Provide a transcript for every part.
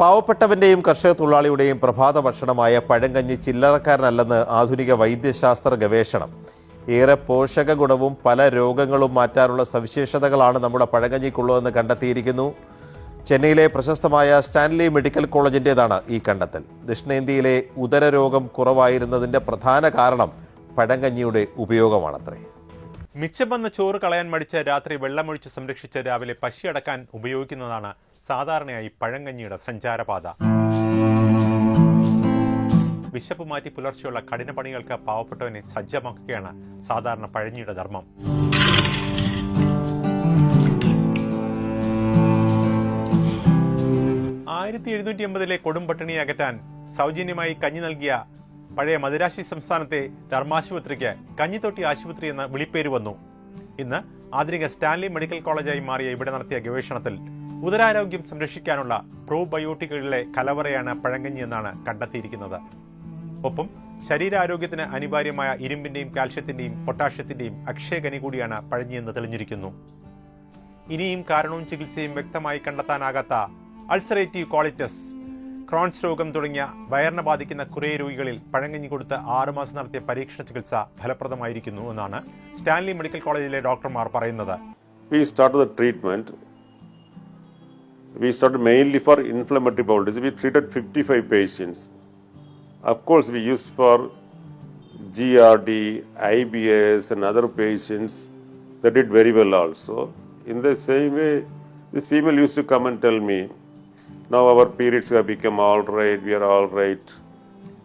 പാവപ്പെട്ടവന്റെയും കർഷക തൊഴിലാളിയുടെയും പ്രഭാത ഭക്ഷണമായ പഴങ്കഞ്ഞി ചില്ലറക്കാരനല്ലെന്ന് ആധുനിക വൈദ്യശാസ്ത്ര ഗവേഷണം. ഏറെ പോഷക ഗുണവും പല രോഗങ്ങളും മാറ്റാനുള്ള സവിശേഷതകളാണ് നമ്മുടെ പഴങ്കഞ്ഞിക്കുള്ളതെന്ന് കണ്ടെത്തിയിരിക്കുന്നു. ചെന്നൈയിലെ പ്രശസ്തമായ സ്റ്റാൻലി മെഡിക്കൽ കോളേജിന്റെതാണ് ഈ കണ്ടെത്തൽ. ദക്ഷിണേന്ത്യയിലെ ഉദരരോഗം കുറവായിരുന്നതിന്റെ പ്രധാന കാരണം പഴങ്കഞ്ഞിയുടെ ഉപയോഗമാണത്രേ. മിച്ചം വന്ന ചോറ് കളയാൻ മടിച്ച് രാത്രി വെള്ളമൊഴിച്ച് സംരക്ഷിച്ച് രാവിലെ പശി അടക്കാൻ ഉപയോഗിക്കുന്നതാണ് സാധാരണയായി പഴങ്കഞ്ഞിയുടെ സഞ്ചാരപാത. വിശപ്പ് മാറ്റി പുലർച്ചെയുള്ള കഠിന പണികൾക്ക് പാവപ്പെട്ടവനെ സജ്ജമാക്കുകയാണ് സാധാരണ പഴഞ്ഞിയുടെ ധർമ്മം. ആയിരത്തി എഴുന്നൂറ്റി എൺപതിലെ കൊടുംപട്ടിണി അകറ്റാൻ സൗജന്യമായി കഞ്ഞി നൽകിയ പഴയ മദിരാശി സംസ്ഥാനത്തെ ധർമാശുപത്രിക്ക് കഞ്ഞിത്തൊട്ടി ആശുപത്രി എന്ന വിളിപ്പേര് വന്നു. ഇന്ന് ആധുനിക സ്റ്റാൻലി മെഡിക്കൽ കോളേജായി മാറിയ ഇവിടെ നടത്തിയ ഗവേഷണത്തിൽ ഉദരാരോഗ്യം സംരക്ഷിക്കാനുള്ള പ്രോബയോട്ടിക്കുകളിലെ കലവറയാണ് പഴങ്കഞ്ഞി എന്നാണ് കണ്ടെത്തിയിരിക്കുന്നത് ഒപ്പം ശരീരാരോഗ്യത്തിന് അനിവാര്യമായ ഇരുമ്പിന്റെയും കാൽഷ്യത്തിന്റെയും പൊട്ടാഷ്യത്തിന്റെയും അക്ഷയഗനി കൂടിയാണ് പഴഞ്ഞിയെന്ന് തെളിഞ്ഞിരിക്കുന്നു ഇനിയും കാരണവും ചികിത്സയും വ്യക്തമായി കണ്ടെത്താനാകാത്ത അൾസറേറ്റീവ് കോളിറ്റസ് ക്രോൺസ് രോഗം തുടങ്ങിയ വയറിനെ ബാധിക്കുന്ന കുറേ രോഗികളിൽ പഴങ്കഞ്ഞി കൊടുത്ത് ആറുമാസം നടത്തിയ പരീക്ഷണ ചികിത്സ ഫലപ്രദമായിരിക്കുന്നു എന്നാണ് സ്റ്റാൻലി മെഡിക്കൽ കോളേജിലെ ഡോക്ടർമാർ പറയുന്നത് we started the treatment. We started mainly for inflammatory bowel disease. We treated 55 patients. Of course, we used for GRD, IBS, and other patients that did very well also. In the same way, this female used to come and tell me, now our periods have become all right, we are all right,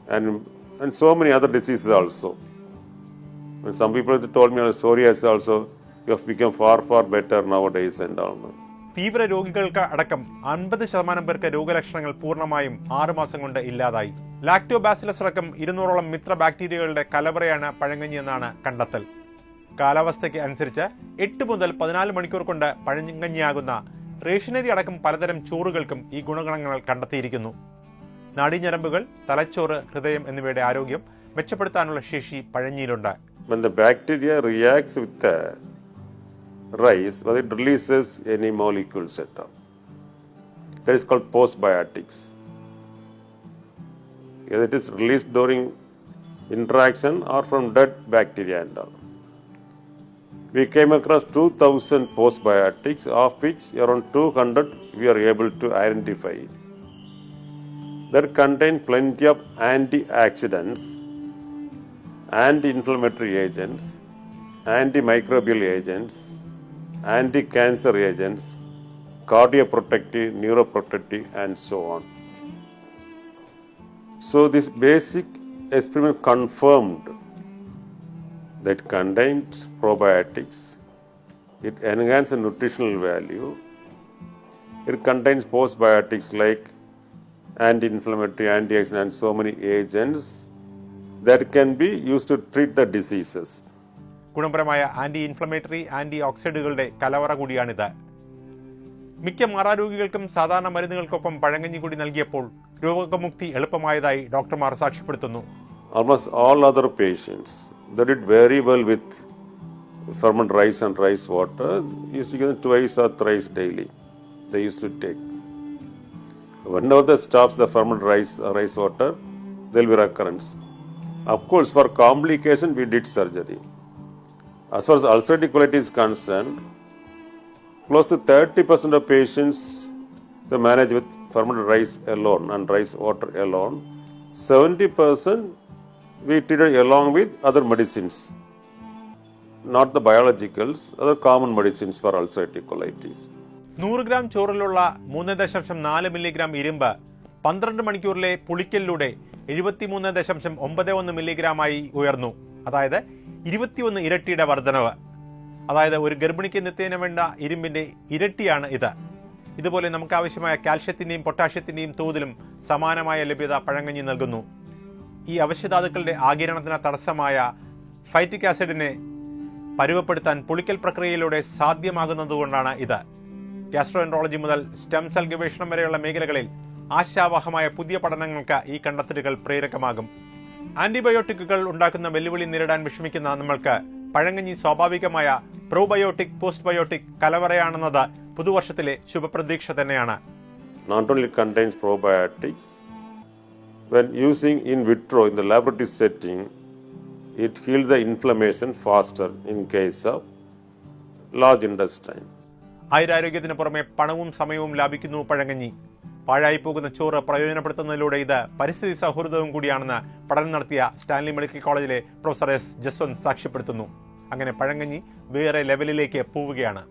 and, and so many other diseases also. And some people told me, psoriasis also, you have become far, far better nowadays and all. തീവ്ര രോഗികൾക്ക് അടക്കം അൻപത് ശതമാനം പേർക്ക് രോഗലക്ഷണങ്ങൾ പൂർണമായും ആറുമാസം കൊണ്ട് ഇല്ലാതായി. ലാക്ടോബാസിലസ് അടക്കം ഇരുന്നൂറോളം മിത്ര ബാക്ടീരിയകളുടെ കലവറയാണ് പഴങ്കഞ്ഞിയെന്നാണ് കണ്ടെത്തൽ. കാലാവസ്ഥയ്ക്ക് അനുസരിച്ച് എട്ട് മുതൽ പതിനാല് മണിക്കൂർ കൊണ്ട് പഴങ്കഞ്ഞിയാകുന്ന റേഷനറി അടക്കം പലതരം ചോറുകൾക്കും ഈ ഗുണഗണങ്ങൾ കണ്ടെത്തിയിരിക്കുന്നു. നാടിഞ്ഞരമ്പുകൾ തലച്ചോറ് ഹൃദയം എന്നിവയുടെ ആരോഗ്യം മെച്ചപ്പെടുത്താനുള്ള ശേഷി പഴഞ്ഞിയിലുണ്ട്. When the bacteria reacts with rice, well, it releases any molecules at all. That is called postbiotics. Either it is released during interaction or from dead bacteria and all. We came across 2000 postbiotics, of which around 200 we are able to identify. That contain plenty of antioxidants, anti-inflammatory agents, antimicrobial agents, anti-cancer agents, cardioprotective, neuroprotective, and so on. So this basic experiment confirmed that contains probiotics. It enhances nutritional value. It contains postbiotics like anti-inflammatory, antioxidant, and so many agents that can be used to treat the diseases. ഗുണപരമായ anti inflammatory anti ഓക്സൈഡുകളുടെ കലവറ കൂടിയാണിത് മിക്ക മാറാരോഗികൾക്കും സാധാരണ മരുന്നുകൾക്കൊപ്പം പഴങ്കഞ്ഞി കൂടി നൽകിയപ്പോൾ രോഗമുക്തി എളുപ്പമായതായി ഡോക്ടർമാർ സാക്ഷ്യപ്പെടുത്തുന്നു to give them twice or thrice daily. They stops the fermented rice or rice water, be. Of course, for complication, we did surgery. As far as ulcerative colitis is concerned, close to 30% of patients they manage with fermented rice alone and rice water alone. 70% we treated along with other medicines, not the biologicals, other common medicines for ulcerative colitis. നൂറ് gram ചോറിലുള്ള മൂന്ന് ദശാംശം നാല് milligram ഇരുമ്പ് പന്ത്രണ്ട് മണിക്കൂറിലെ പുളിക്കലിലൂടെ എഴുപത്തിമൂന്ന് ദശാംശം ഒമ്പത് ഒന്ന് മില്ലിഗ്രാമായി ഉയർന്നു അതായത് ഇരുപത്തിയൊന്ന് ഇരട്ടിയുടെ വർധനവ്. അതായത് ഒരു ഗർഭിണിക്ക് നിത്യേന വേണ്ട ഇരുമ്പിന്റെ ഇരട്ടിയാണ് ഇത്. ഇതുപോലെ നമുക്ക് ആവശ്യമായ കാൽഷ്യത്തിന്റെയും പൊട്ടാഷ്യത്തിന്റെയും തോതിലും സമാനമായ ലഭ്യത പഴങ്കഞ്ഞി നൽകുന്നു. ഈ അവശ്യധാതുക്കളുടെ ആകിരണത്തിന് തടസ്സമായ ഫൈറ്റിക് ആസിഡിനെ പരുവപ്പെടുത്താൻ പുളിക്കൽ പ്രക്രിയയിലൂടെ സാധ്യമാകുന്നതുകൊണ്ടാണ് ഇത്. ഗ്യാസ്ട്രോഎൻട്രോളജി മുതൽ സ്റ്റെം സെൽ ഗവേഷണം വരെയുള്ള മേഖലകളിൽ ആശാവഹമായ പുതിയ പഠനങ്ങൾക്ക് ഈ കണ്ടെത്തലുകൾ പ്രേരകമാകും. ആന്റിബയോട്ടിക്കുകൾ ഉണ്ടാക്കുന്ന വെല്ലുവിളി നേരിടാൻ വിഷമിക്കുന്ന നമ്മൾക്ക് പഴങ്ങഞ്ഞി സ്വാഭാവികമായ പ്രോബയോട്ടിക് പോസ്റ്റ് ബയോട്ടിക് കലവറയാണെന്നത് പുതുവർഷത്തിലെ ശുഭപ്രതീക്ഷ തന്നെയാണ് not only contains probiotics, when using in vitro in the laboratory setting, it heals the inflammation faster in case of large intestine. ആയുരാരോഗ്യത്തിന് പുറമെ പണവും സമയവും ലാഭിക്കുന്നു പഴങ്കഞ്ഞി പാഴായി പോകുന്ന ചോറ് പ്രയോജനപ്പെടുത്തുന്നതിലൂടെ ഇത് പരിസ്ഥിതി സൗഹൃദവും കൂടിയാണെന്ന് പഠനം നടത്തിയ സ്റ്റാൻലി മെഡിക്കൽ കോളേജിലെ പ്രൊഫസർ എസ് ജസ്വന്ത് സാക്ഷ്യപ്പെടുത്തുന്നു. അങ്ങനെ പഴങ്കഞ്ഞി വേറെ ലെവലിലേക്ക് പോവുകയാണ്.